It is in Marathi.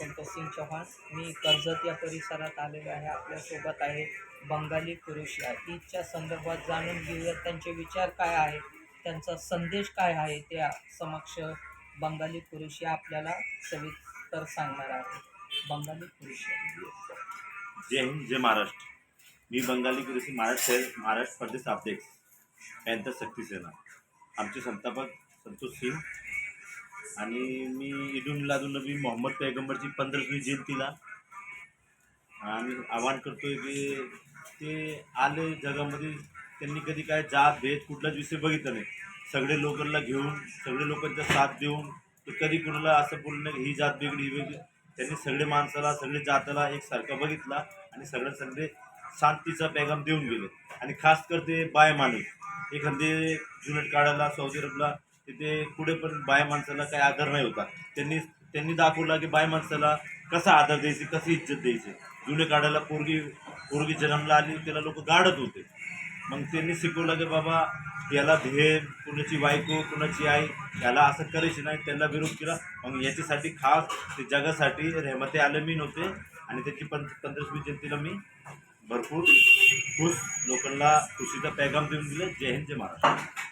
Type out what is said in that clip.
पंकज सिंग चौहान. मी कर्जत या परिसरात आलेलो आहे. आपल्यासोबत आहे बंगाली पुरुषिया ईदच्या संदर्भात जाणून घेऊया. त्यांचे विचार काय आहेत? त्यांचा संदेश काय आहे? त्या समक्ष बंगाली पुरुषिया आपल्याला सविस्तर सांगणार आहे बंगाली पुरुष जय हिंद जय महाराष्ट्र. मी बंगाली कृषी महाराष्ट्र महाराष्ट्र प्रदेश अध्यक्ष यांचा शक्ती सेना. आमचे संस्थापक संतोष सिंग आणि मी इडून लादून नबी मोहम्मद पैगंबरची पंधरावी जयंतीला आणि आवाहन करतोय की ते आले जगामध्ये त्यांनी कधी काय जात भेद कुठलाच विषय बघितला नाही. सगळे लोकांना घेऊन सगळे लोकांचा साथ देऊन ते कधी कुणाला असं बोलणं की ही जात वेगळी ही वेगळी. त्यांनी सगळे माणसाला सगळे जाताला एकसारखा बघितला आणि सगळ्या सगळे शांतीचा पैगाम देऊन गेले. आणि खास कर ते बाय माणूस. एखादे जुनेट काढायला सौदी अरबला तिथे पुढे पण बाय माणसाला काही आदर नाही होता. त्यांनी त्यांनी दाखवला की बाय माणसाला कसा आदर द्यायची कशी इज्जत द्यायची. जुने काढायला पोरगी पोरगी जन्मला आली त्याला लोक गाडत होते. मग त्यांनी शिकवलं की बाबा याला भेद कुणाची बायको कुणाची आई याला असं करायची नाही त्यांना विरोध केला. मग याच्यासाठी खास ते जगासाठी रेहमते आलमीन होते आणि त्याची पं पंधरावी जयंतीला मी भरपूर खुश लोकांना खुशीचा पैगाम देऊन दिले. जय हिंद जय महाराष्ट्र.